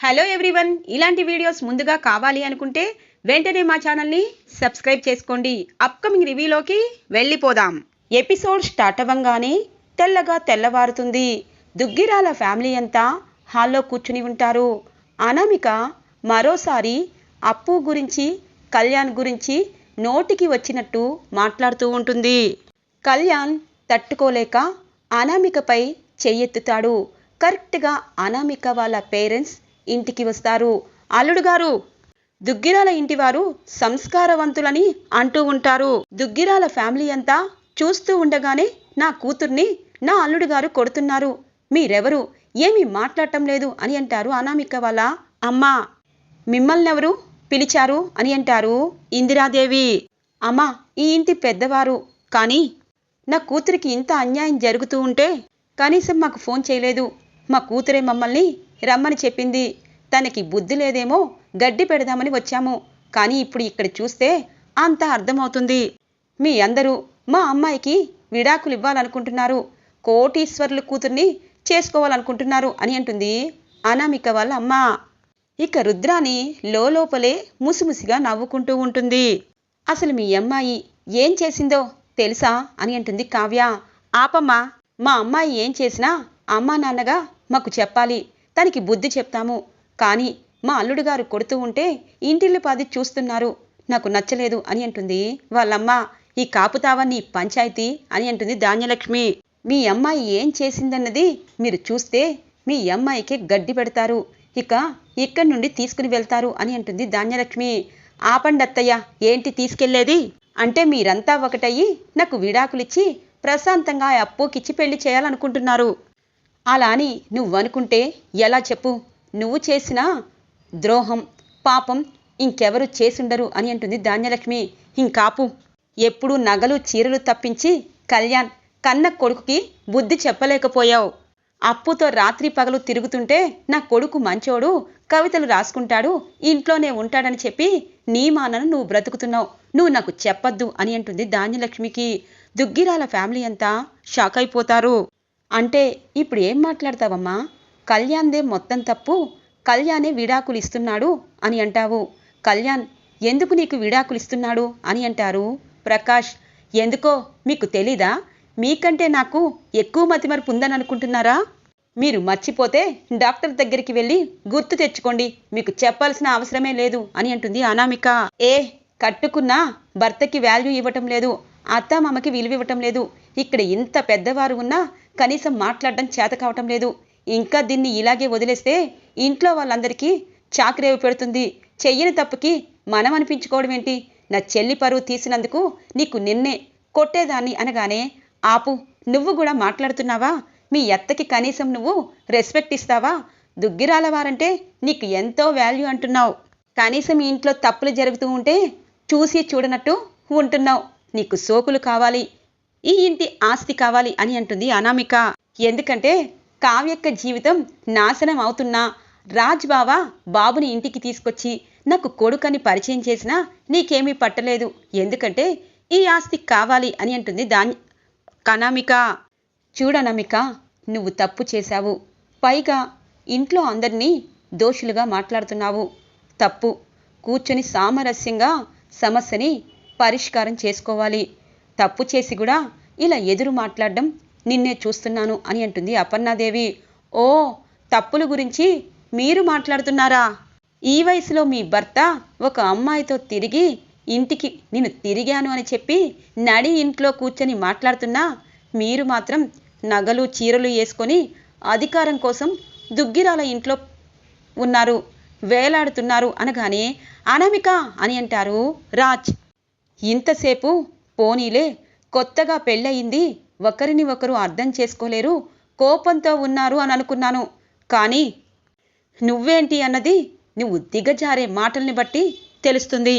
Hello everyone ఇలాంటి videos ముందుగా కావాలి అనుకుంటే వెంటనే మా ఛానల్ని సబ్స్క్రైబ్ చేసుకోండి. అప్కమింగ్ రివ్యూలోకి వెళ్ళిపోదాం. ఎపిసోడ్ స్టార్ట్ అవ్వంగానే తెల్లగా తెల్లవారుతుంది. దుగ్గిరాల ఫ్యామిలీ అంతా హాల్లో కూర్చుని ఉంటారు. అనామిక మరోసారి అప్పు గురించి కళ్యాణ్ గురించి నోటికి వచ్చినట్టు మాట్లాడుతూ ఉంటుంది. కళ్యాణ్ తట్టుకోలేక అనామికపై చెయ్యెత్తుతాడు. కరెక్ట్గా అనామిక వాళ్ళ పేరెంట్స్ ఇంటికి వస్తారు. అల్లుడు గారు దుగ్గిరాల ఇంటివారు సంస్కారవంతులని అంటూ ఉంటారు. దుగ్గిరాల ఫ్యామిలీ అంతా చూస్తూ ఉండగానే నా కూతుర్ని నా అల్లుడు గారు కొడుతున్నారు. మీరెవరు? ఏమీ మాట్లాడటం లేదు అని అంటారు అనామిక వాళ్ళ అమ్మా. మిమ్మల్ని ఎవరు పిలిచారు అని అంటారు ఇందిరాదేవి. అమ్మా ఈ ఇంటి పెద్దవారు. కానీ నా కూతురికి ఇంత అన్యాయం జరుగుతూ ఉంటే కనీసం మాకు ఫోన్ చేయలేదు. మా కూతురే మమ్మల్ని రమ్మని చెప్పింది. తనకి బుద్ధి లేదేమో గడ్డి పెడదామని వచ్చాము. కానీ ఇప్పుడు ఇక్కడ చూస్తే అంత అర్థమవుతుంది. మీ అందరూ మా అమ్మాయికి విడాకులు ఇవ్వాలనుకుంటున్నారు కోటీశ్వర్ల కూతుర్ని చేసుకోవాలనుకుంటున్నారు అని అంటుంది అనామిక వాళ్ళ అమ్మ. ఇక రుద్రాని లోపలే ముసిముసిగా నవ్వుకుంటూ ఉంటుంది. అసలు మీ అమ్మాయి ఏం చేసిందో తెలుసా అని అంటుంది కావ్య. ఆపమ్మా మా అమ్మాయి ఏం చేసినా అమ్మా నాన్నగా మాకు చెప్పాలి. తనకి బుద్ధి చెప్తాము. కానీ మా అల్లుడు గారు కొడుతూ ఉంటే ఇంటిల్లి పాది చూస్తున్నారు. నాకు నచ్చలేదు అని అంటుంది. వాళ్ళమ్మ ఈ కాపుతావా నీ పంచాయతీ అని అంటుంది ధాన్యలక్ష్మి. మీ అమ్మాయి ఏం చేసిందన్నది మీరు చూస్తే మీ అమ్మాయికి గడ్డి పెడతారు. ఇక ఇక్కడి నుండి తీసుకుని వెళ్తారు అని అంటుంది ధాన్యలక్ష్మి. ఆపండత్తయ్య ఏంటి తీసుకెళ్ళేది అంటే మీరంతా ఒకటయ్యి నాకు విడాకులిచ్చి ప్రశాంతంగా అప్పుకిచ్చి పెళ్ళి చేయాలనుకుంటున్నారు. అలా అని నువ్వనుకుంటే ఎలా చెప్పు? నువ్వు చేసిన ద్రోహం పాపం ఇంకెవరు చేసుండరు అని అంటుంది ధాన్యలక్ష్మి. ఇంకాపు. ఎప్పుడు నగలు చీరలు తప్పించి కళ్యాణ్ కన్న కొడుకుకి బుద్ధి చెప్పలేకపోయావు. అప్పుతో రాత్రి పగలు తిరుగుతుంటే నా కొడుకు మంచోడు కవితలు రాసుకుంటాడు ఇంట్లోనే ఉంటాడని చెప్పి నీ మానను నువ్వు బ్రతుకుతున్నావు. నువ్వు నాకు చెప్పొద్దు అని అంటుంది ధాన్యలక్ష్మికి. దుగ్గిరాల ఫ్యామిలీ అంతా షాక్ అయిపోతారు. అంటే ఇప్పుడు ఏం మాట్లాడతావమ్మా? కళ్యాణ్దే మొత్తం తప్పు కళ్యాణే విడాకులు ఇస్తున్నాడు అని అంటావు. కళ్యాణ్ ఎందుకు నీకు విడాకులు ఇస్తున్నాడు అని అంటారు? ప్రకాష్ ఎందుకో మీకు తెలీదా? మీకంటే నాకు ఎక్కువ మతిమరుపు ఉందని అనుకుంటున్నారా మీరు మర్చిపోతే డాక్టర్ దగ్గరికి వెళ్ళి గుర్తు తెచ్చుకోండి. మీకు చెప్పాల్సిన అవసరమే లేదు అని అంటుంది అనామిక. ఏ కట్టుకున్న భర్తకి వాల్యూ ఇవ్వటం లేదు. అత్తామామకి విలువ ఇవ్వటం లేదు. ఇక్కడ ఇంత పెద్దవారు ఉన్నా కనీసం మాట్లాడడం చేత కావటం లేదు. ఇంకా దీన్ని ఇలాగే వదిలేస్తే ఇంట్లో వాళ్ళందరికీ చాకరేవి పెడుతుంది. చెయ్యని తప్పుకి మనం అనిపించుకోవడం ఏంటి? నా చెల్లి పరువు తీసినందుకు నీకు నిన్నే కొట్టేదాన్ని అనగానే ఆపు నువ్వు కూడా మాట్లాడుతున్నావా? మీ అత్తకి కనీసం నువ్వు రెస్పెక్ట్ ఇస్తావా? దుగ్గిరాల వారంటే నీకు ఎంతో వాల్యూ అంటున్నావు. కనీసం ఇంట్లో తప్పులు జరుగుతూ ఉంటే చూసి చూడనట్టు ఉంటున్నావు. నీకు సోకులు కావాలి. ఈ ఇంటి ఆస్తి కావాలి అని అంటుంది అనామిక. ఎందుకంటే కావ్యక్క జీవితం నాశనం అవుతున్నా రాజ్ బావ బాబుని ఇంటికి తీసుకొచ్చి నాకు కొడుకని పరిచయం చేసినా నీకేమీ పట్టలేదు. ఎందుకంటే ఈ ఆస్తి కావాలి అని అంటుంది దాని కనామిక చూడనమిక నువ్వు తప్పు చేశావు. పైగా ఇంట్లో అందరినీ దోషులుగా మాట్లాడుతున్నావు. తప్పు. కూర్చొని సామరస్యంగా సమస్యని పరిష్కారం చేసుకోవాలి. తప్పు చేసి కూడా ఇలా ఎదురు మాట్లాడడం నిన్నే చూస్తున్నాను అని అంటుంది అపర్ణాదేవి. ఓ తప్పుల గురించి మీరు మాట్లాడుతున్నారా? ఈ వయసులో మీ భర్త ఒక అమ్మాయితో తిరిగి ఇంటికి నేను తిరిగాను అని చెప్పి నడి ఇంట్లో కూర్చొని మాట్లాడుతున్నా మీరు మాత్రం నగలు చీరలు వేసుకొని అధికారం కోసం దుగ్గిరాల ఇంట్లో ఉన్నారు వేలాడుతున్నారు అనగానే అనామిక అని అంటారు రాజ్. ఇంతసేపు పోనీలే కొత్తగా పెళ్ళయింది ఒకరిని ఒకరు అర్థం చేసుకోలేరు కోపంతో ఉన్నారు అని అనుకున్నాను కానీ నువ్వేంటి అన్నది నువ్వు దిగజారే మాటల్ని బట్టి తెలుస్తుంది.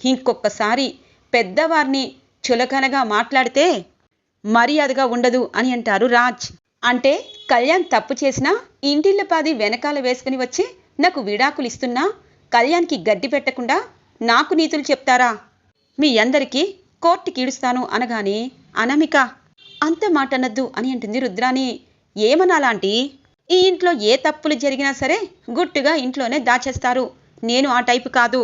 ఇంకొకసారి పెద్దవారిని చులకనగా మాట్లాడితే మర్యాదగా ఉండదు అని అంటారు రాజ్. అంటే కళ్యాణ్ తప్పు చేసినా ఇంటిళ్ళపాది వెనకాల వేసుకుని వచ్చి నాకు విడాకులు ఇస్తున్నా కళ్యాణ్కి గడ్డి పెట్టకుండా నాకు నీతులు చెప్తారా? మీ అందరికీ కోర్టుకి ఈడుస్తాను అనగానే అనమిక అంత మాట అనద్దు అని అంటుంది రుద్రాని ఏమనాలాంటి? ఈ ఇంట్లో ఏ తప్పులు జరిగినా సరే గుట్టుగా ఇంట్లోనే దాచేస్తారు. నేను ఆ టైపు కాదు.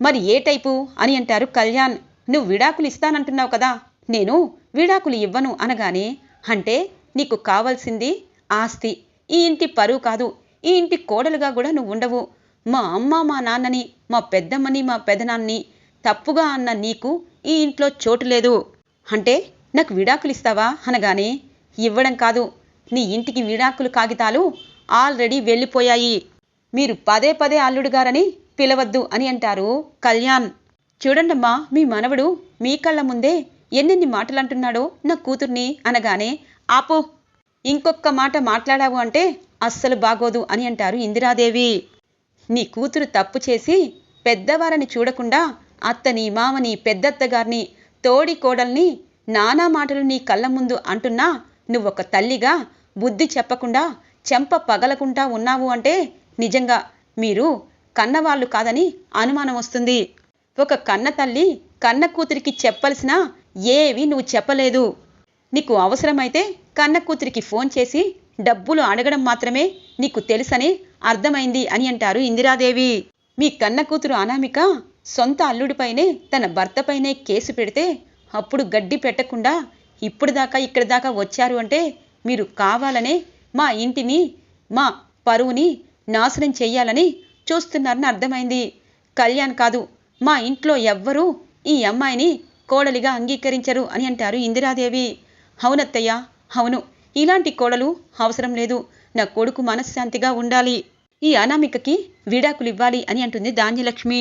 మరి ఏ టైపు? అని అంటారు కళ్యాణ్. నువ్వు విడాకులు ఇస్తానంటున్నావు కదా. నేను విడాకులు ఇవ్వను అనగానే అంటే నీకు కావాల్సింది ఆస్తి. ఈ ఇంటి పరువు కాదు. ఈ ఇంటి కోడలుగా కూడా నువ్వు ఉండవు. మా అమ్మ మా నాన్నని మా పెద్దమ్మని మా పెదనాన్ని తప్పుగా అన్న నీకు ఈ ఇంట్లో చోటు లేదు. అంటే నాకు విడాకులు ఇస్తావా? అనగానే ఇవ్వడం కాదు. నీ ఇంటికి విడాకులు కాగితాలు ఆల్రెడీ వెళ్ళిపోయాయి. మీరు పదే పదే అల్లుడు గారని పిలవద్దు అని అంటారు కళ్యాణ్. చూడండమ్మా మీ మనవడు మీ కళ్ళ ముందే ఎన్నెన్ని మాటలు అంటున్నాడో నా కూతుర్ని అనగానే ఆపు ఇంకొక్క మాట మాట్లాడావు అంటే అస్సలు బాగోదు అని అంటారు ఇందిరాదేవి. నీ కూతురు తప్పు చేసి పెద్దవారని చూడకుండా అత్తని మామని పెద్దత్తగారిని తోడి కోడల్ని నానా మాటలు నీ కళ్ళ ముందు అంటున్నా నువ్వొక తల్లిగా బుద్ధి చెప్పకుండా చెంప పగలకుండా ఉన్నావు అంటే నిజంగా మీరు కన్నవాళ్ళు కాదని అనుమానం వస్తుంది. ఒక కన్న తల్లి కన్న కూతురికి చెప్పాల్సిన ఏవి నువ్వు చెప్పలేదు. నీకు అవసరమైతే కన్న కూతురికి ఫోన్ చేసి డబ్బులు అడగడం మాత్రమే నీకు తెలుసని అర్థమైంది అని అంటారు ఇందిరాదేవి. మీ కన్న కూతురు అనామిక సొంత అల్లుడిపైనే తన భర్తపైనే కేసు పెడితే అప్పుడు గడ్డి పెట్టకుండా ఇప్పుడు దాకా ఇక్కడి దాకా వచ్చారు అంటే మీరు కావాలనే మా ఇంటిని మా పరువుని నాశనం చెయ్యాలని చూస్తున్నారని అర్థమైంది. కళ్యాణ్ కాదు మా ఇంట్లో ఎవ్వరూ ఈ అమ్మాయిని కోడలిగా అంగీకరించరు అని అంటారు ఇందిరాదేవి. అవునత్తయ్య అవును ఇలాంటి కోడలు అవసరం లేదు నా కొడుకు మనశ్శాంతిగా ఉండాలి. ఈ అనామికకి విడాకులు ఇవ్వాలి అని అంటుంది ధాన్యలక్ష్మి.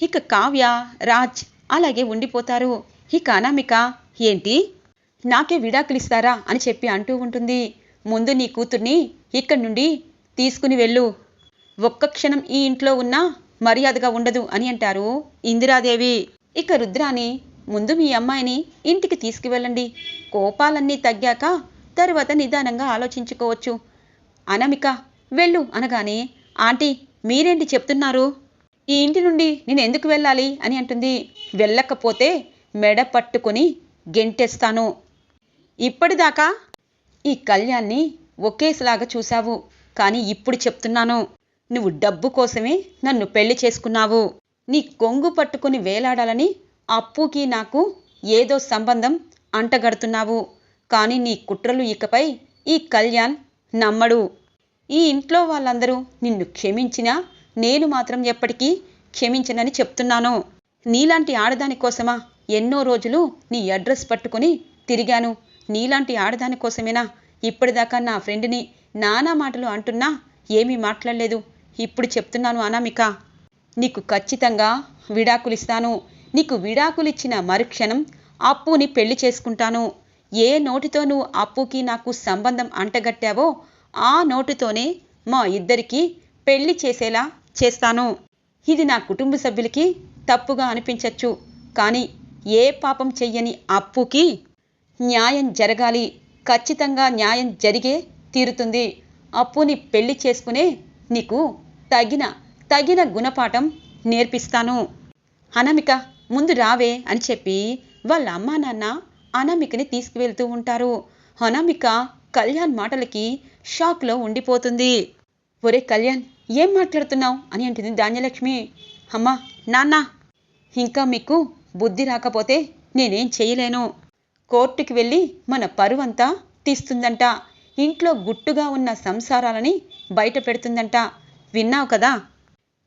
ఇక కావ్య రాజ్ అలాగే ఉండిపోతారు. ఇక అనామిక ఏంటి? నాకే విడాకులిస్తారా అని చెప్పి అంటూ ఉంటుంది. ముందు నీ కూతుర్ని ఇక్కడి నుండి తీసుకుని వెళ్ళు. ఒక్క క్షణం ఈ ఇంట్లో ఉన్నా మర్యాదగా ఉండదు అని అంటారు ఇందిరాదేవి. ఇక రుద్రాని ముందు మీ అమ్మాయిని ఇంటికి తీసుకువెళ్ళండి. కోపాలన్నీ తగ్గాక తరువాత నిదానంగా ఆలోచించుకోవచ్చు. అనామిక వెళ్ళు అనగానే ఆంటీ మీరేంటి చెప్తున్నారు? ఈ ఇంటి నుండి నేను ఎందుకు వెళ్ళాలి అని అంటుంది. వెళ్ళకపోతే మెడ పట్టుకొని గెంటేస్తాను. ఇప్పటిదాకా ఈ కళ్యాణ్ని ఒకేసలాగా చూశావు. కానీ ఇప్పుడు చెప్తున్నాను నువ్వు డబ్బు కోసమే నన్ను పెళ్ళి చేసుకున్నావు. నీ కొంగు పట్టుకుని వేలాడాలని అప్పుకి నాకు ఏదో సంబంధం అంటగడుతున్నావు. కానీ నీ కుట్రలు ఇకపై ఈ కళ్యాణ్ నమ్మడు. ఈ ఇంట్లో వాళ్ళందరూ నిన్ను క్షమించినా నేను మాత్రం ఎప్పటికీ క్షమించనని చెప్తున్నాను. నీలాంటి ఆడదాని కోసమా ఎన్నో రోజులు నీ అడ్రస్ పట్టుకుని తిరిగాను. నీలాంటి ఆడదాని కోసమేనా ఇప్పటిదాకా నా ఫ్రెండ్ని నానా మాటలు అంటున్నా ఏమీ మాట్లాడలేదు. ఇప్పుడు చెప్తున్నాను అనామిక. నీకు ఖచ్చితంగా విడాకులిస్తాను. నీకు విడాకులిచ్చిన మరుక్షణం అప్పుని పెళ్ళి చేసుకుంటాను. ఏ నోటితో నువ్వు అప్పుకి నాకు సంబంధం అంటగట్టావో ఆ నోటితోనే మా ఇద్దరికీ పెళ్ళి చేసేలా చేస్తాను. ఇది నా కుటుంబ సభ్యులకి తప్పుగా అనిపించచ్చు. కానీ ఏ పాపం చెయ్యని అప్పుకి న్యాయం జరగాలి. ఖచ్చితంగా న్యాయం జరిగే తీరుతుంది. అప్పుని పెళ్ళి చేసుకునే నీకు తగిన తగిన గుణపాఠం నేర్పిస్తాను. అనమిక ముందు రావే అని చెప్పి వాళ్ళ అమ్మా నాన్న అనామికని తీసుకువెళ్తూ ఉంటారు. అనామిక కళ్యాణ్ మాటలకి షాక్లో ఉండిపోతుంది. ఒరే కళ్యాణ్ ఏం మాట్లాడుతున్నావు? అని అంటుంది ధాన్యలక్ష్మి. అమ్మా నాన్న ఇంకా మీకు బుద్ధి రాకపోతే నేనేం చేయలేను. కోర్టుకి వెళ్ళి మన పరువంతా తీస్తుందంట. ఇంట్లో గుట్టుగా ఉన్న సంసారాలని బయట పెడుతుందంట. విన్నావు కదా?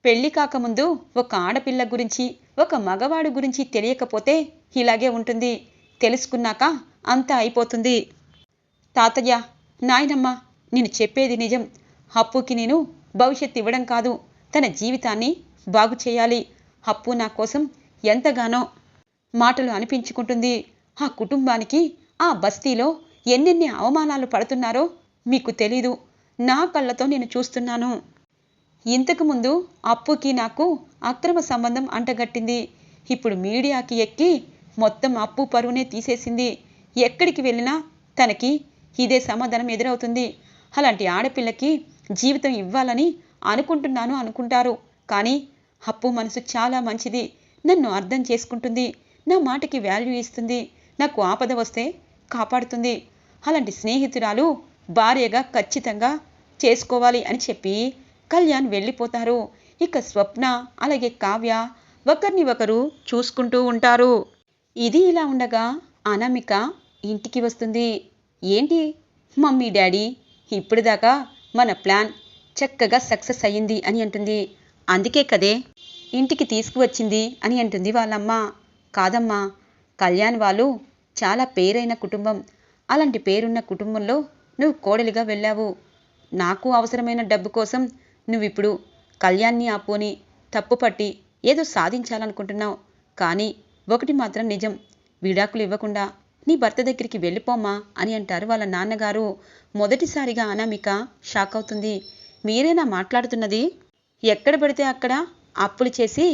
పెళ్ళి కాకముందు ఒక ఆడపిల్ల గురించి ఒక మగవాడు గురించి తెలియకపోతే ఇలాగే ఉంటుంది. తెలుసుకున్నాక అంతా అయిపోతుంది. తాతయ్య నాయనమ్మ నేను చెప్పేది నిజం. అప్పుకి నేను భవిష్యత్తు ఇవ్వడం కాదు. తన జీవితాన్ని బాగు చేయాలి. అప్పు నా కోసం ఎంతగానో మాటలు అనిపించుకుంటుంది. ఆ కుటుంబానికి ఆ బస్తీలో ఎన్నెన్ని అవమానాలు పడుతున్నారో మీకు తెలీదు. నా కళ్ళతో నేను చూస్తున్నాను. ఇంతకుముందు అప్పుకి నాకు అక్రమ సంబంధం అంటగట్టింది. ఇప్పుడు మీడియాకి ఎక్కి మొత్తం అప్పు పరువునే తీసేసింది. ఎక్కడికి వెళ్ళినా తనకి ఇదే సమాధానం ఎదురవుతుంది. అలాంటి ఆడపిల్లకి జీవితం ఇవ్వాలని అనుకుంటున్నాను అనుకుంటారు. కానీ అప్పు మనసు చాలా మంచిది. నన్ను అర్థం చేసుకుంటుంది. నా మాటకి వాల్యూ ఇస్తుంది. నాకు ఆపద వస్తే కాపాడుతుంది. అలాంటి స్నేహితురాలు భార్యగా ఖచ్చితంగా చేసుకోవాలి అని చెప్పి కళ్యాణ్ వెళ్ళిపోతారు. ఇక స్వప్న అలాగే కావ్య ఒకరిని ఒకరు చూసుకుంటూ ఉంటారు. ఇది ఇలా ఉండగా అనామిక ఇంటికి వస్తుంది. ఏంటి? మమ్మీ డాడీ ఇప్పుడు దాకా మన ప్లాన్ చక్కగా సక్సెస్ అయ్యింది అని అంటుంది. అందుకే కదే ఇంటికి తీసుకువచ్చింది అని అంటుంది వాళ్ళమ్మ. కాదమ్మా కళ్యాణ్ వాళ్ళు చాలా పేరైన కుటుంబం. అలాంటి పేరున్న కుటుంబంలో నువ్వు కోడలిగా వెళ్ళావు. నాకు అవసరమైన డబ్బు కోసం నువ్విప్పుడు కళ్యాణ్ని ఆపోని తప్పుపట్టి ఏదో సాధించాలనుకుంటున్నావు. కానీ ఒకటి మాత్రం నిజం విడాకులు ఇవ్వకుండా నీ భర్త దగ్గరికి వెళ్ళిపోమ్మా అని అంటారు వాళ్ళ నాన్నగారు. మొదటిసారిగా అనామిక షాక్ అవుతుంది. మీరేనా మాట్లాడుతున్నది? ఎక్కడ పడితే అక్కడ అప్పులు చేసి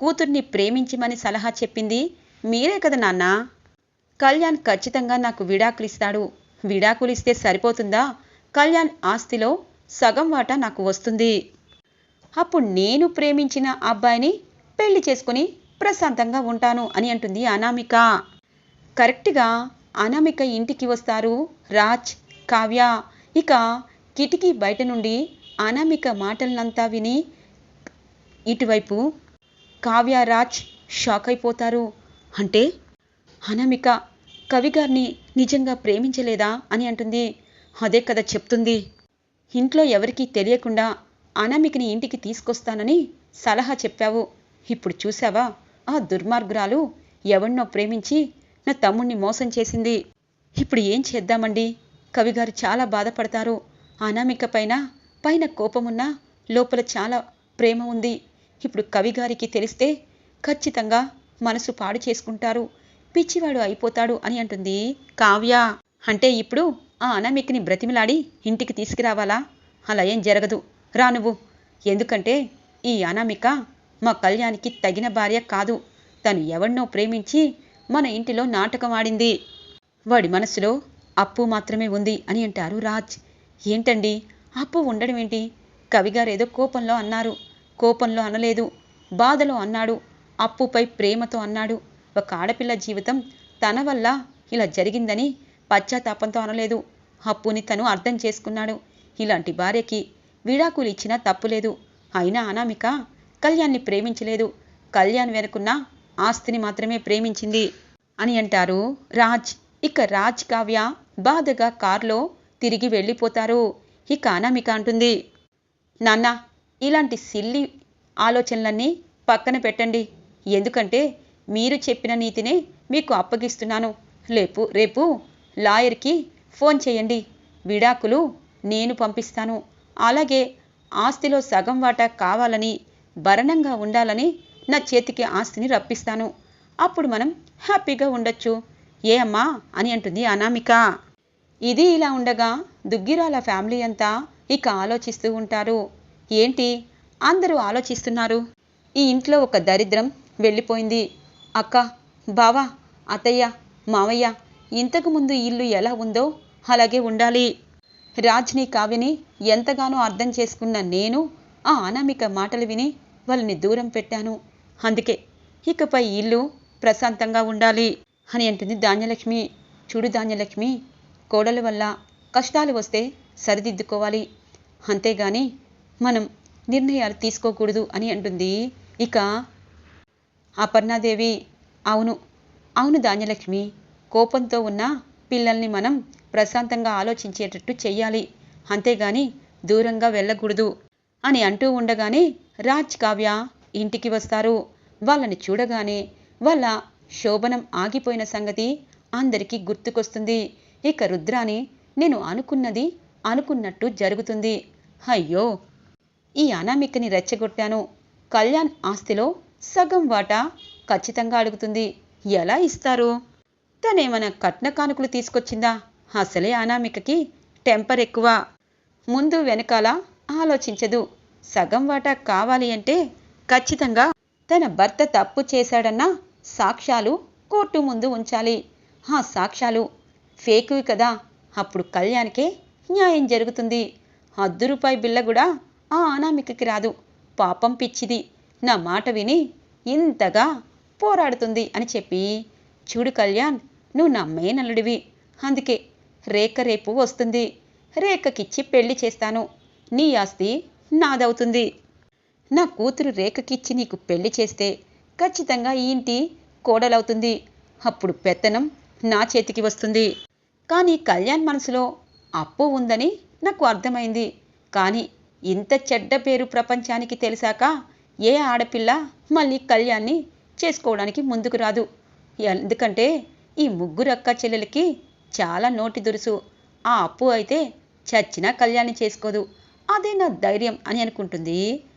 కూతుర్ని ప్రేమించమని సలహా చెప్పింది మీరే కదా నాన్న? కళ్యాణ్ ఖచ్చితంగా నాకు విడాకులు ఇస్తాడు విడాకులు ఇస్తే సరిపోతుందా? కళ్యాణ్ ఆస్తిలో సగం వాటా నాకు వస్తుంది. అప్పుడు నేను ప్రేమించిన అబ్బాయిని పెళ్ళి చేసుకుని ప్రశాంతంగా ఉంటాను అని అంటుంది అనామిక. కరెక్ట్గా అనామిక ఇంటికి వస్తారు. రాజ్ కావ్య ఇక కిటికీ బయట నుండి అనామిక మాటలనంతా విని ఇటువైపు కావ్య రాజ్ షాక్ అయిపోతారు. అంటే అనామిక కవిగారిని నిజంగా ప్రేమించలేదా అని అంటుంది. అదే కదా చెప్తుంది. ఇంట్లో ఎవరికీ తెలియకుండా అనామికని ఇంటికి తీసుకొస్తానని సలహా చెప్పావు. ఇప్పుడు చూసావా ఆ దుర్మార్గురాలు ఎవన్నో ప్రేమించి నా తమ్ముణ్ణి మోసం చేసింది. ఇప్పుడు ఏం చేద్దామండి? కవిగారు చాలా బాధపడతారు. అనామిక పైన పైన కోపమున్నా లోపల చాలా ప్రేమ ఉంది. ఇప్పుడు కవిగారికి తెలిస్తే ఖచ్చితంగా మనసు పాడు చేసుకుంటారు. పిచ్చివాడు అయిపోతాడు అని అంటుంది కావ్య. అంటే ఇప్పుడు ఆ అనామికని బ్రతిమిలాడి ఇంటికి తీసుకురావాలా? అలా ఏం జరగదు. రా నువ్వు. ఎందుకంటే ఈ అనామిక మా కళ్యాణికి తగిన భార్య కాదు. తను ఎవరినో ప్రేమించి మన ఇంటిలో నాటకం ఆడింది. వాడి మనసులో అప్పు మాత్రమే ఉంది అని అంటారు రాజ్. ఏంటండి? అప్పు ఉండడం ఏంటి? కవిగారు ఏదో కోపంలో అన్నారు. కోపంలో అనలేదు. బాధలో అన్నాడు. అప్పుపై ప్రేమతో అన్నాడు. ఒక ఆడపిల్ల జీవితం తన వల్ల ఇలా జరిగిందని పశ్చాత్తాపంతో అనలేదు. అప్పుని తను అర్థం చేసుకున్నాడు. ఇలాంటి భార్యకి విడాకులు ఇచ్చినా తప్పులేదు అయినా అనామిక కళ్యాణ్ని ప్రేమించలేదు. కళ్యాణ్ వెనుకున్న ఆస్తిని మాత్రమే ప్రేమించింది అని అంటారు రాజ్. ఇక రాజ్ కావ్య బాధగా కారులో తిరిగి వెళ్ళిపోతారు. ఇక అనామిక అంటుంది నాన్న ఇలాంటి సిల్లి ఆలోచనలన్నీ పక్కన పెట్టండి. ఎందుకంటే మీరు చెప్పిన నీతినే మీకు అప్పగిస్తున్నాను. రేపు రేపు లాయర్కి ఫోన్ చేయండి. విడాకులు నేను పంపిస్తాను. అలాగే ఆస్తిలో సగం వాటా కావాలని భరణంగా ఉండాలని నా చేతికి ఆస్తిని రప్పిస్తాను. అప్పుడు మనం హ్యాపీగా ఉండొచ్చు. ఏ అమ్మా అని అంటుంది అనామిక. ఇది ఇలా ఉండగా దుగ్గిరాల ఫ్యామిలీ అంతా ఇక ఆలోచిస్తూ ఉంటారు. ఏంటి? అందరూ ఆలోచిస్తున్నారు. ఈ ఇంట్లో ఒక దరిద్రం వెళ్ళిపోయింది. అక్క బావా అతయ్య మావయ్య ఇంతకు ముందు ఇల్లు ఎలా ఉందో అలాగే ఉండాలి. రాజ్ని కావ్యని ఎంతగానో అర్థం చేసుకున్న నేను ఆ అనామిక మాటలు విని వాళ్ళని దూరం పెట్టాను. అందుకే ఇకపై ఇల్లు ప్రశాంతంగా ఉండాలి అని అంటుంది ధాన్యలక్ష్మి. చూడు ధాన్యలక్ష్మి కోడల వల్ల కష్టాలు వస్తే సరిదిద్దుకోవాలి. అంతేగాని మనం నిర్ణయాలు తీసుకోకూడదు అని అంటుంది. ఇక అపర్ణాదేవి అవును అవును ధాన్యలక్ష్మి కోపంతో ఉన్న పిల్లల్ని మనం ప్రశాంతంగా ఆలోచించేటట్టు చెయ్యాలి. అంతేగాని దూరంగా వెళ్ళకూడదు అని అంటూ ఉండగానే రాజ్ కావ్య ఇంటికి వస్తారు. వాళ్ళని చూడగానే వాళ్ళ శోభనం ఆగిపోయిన సంగతి అందరికీ గుర్తుకొస్తుంది. ఇక రుద్రాని నేను అనుకున్నది అనుకున్నట్టు జరుగుతుంది. అయ్యో! ఈ అనామికని రెచ్చగొట్టాను. కళ్యాణ్ ఆస్తిలో సగం వాటా ఖచ్చితంగా అడుగుతుంది. ఎలా ఇస్తారు? తనేమైనా కట్న కానుకలు తీసుకొచ్చిందా? అసలే అనామికకి టెంపర్ ఎక్కువ. ముందు వెనకాల ఆలోచించదు. సగం వాటా కావాలి అంటే ఖచ్చితంగా తన భర్త తప్పు చేశాడన్న సాక్ష్యాలు కోర్టు ముందు ఉంచాలి. ఆ సాక్ష్యాలు ఫేకువి కదా. అప్పుడు కళ్యాణ్కే న్యాయం జరుగుతుంది. అద్దు రూపాయి బిల్ల కూడా ఆ అనామికకి రాదు. పాపం పిచ్చిది. నా మాట విని ఇంతగా పోరాడుతుంది అని చెప్పి చూడు కళ్యాణ్ నువ్వు నా మేనల్లుడివి. అందుకే రేఖ రేపు వస్తుంది. రేఖకిచ్చి పెళ్ళి చేస్తాను. నీ ఆస్తి నాదవుతుంది. నా కూతురు రేఖకిచ్చి నీకు పెళ్ళి చేస్తే ఖచ్చితంగా ఈ ఇంటి కోడలవుతుంది. అప్పుడు పెత్తనం నా చేతికి వస్తుంది. కానీ కళ్యాణ్ మనసులో అప్పు ఉందని నాకు అర్థమైంది. కానీ ఇంత చెడ్డ పేరు ప్రపంచానికి తెలిసాక ఏ ఆడపిల్ల మళ్ళీ కళ్యాణ్ని చేసుకోవడానికి ముందుకు రాదు. ఎందుకంటే ఈ ముగ్గురు అక్క చెల్లెలకి చాలా నోటి దురుసు. ఆ అప్పు అయితే చచ్చినా కళ్యాణి చేసుకోదు. అదే నా ధైర్యం అని అనుకుంటుంది.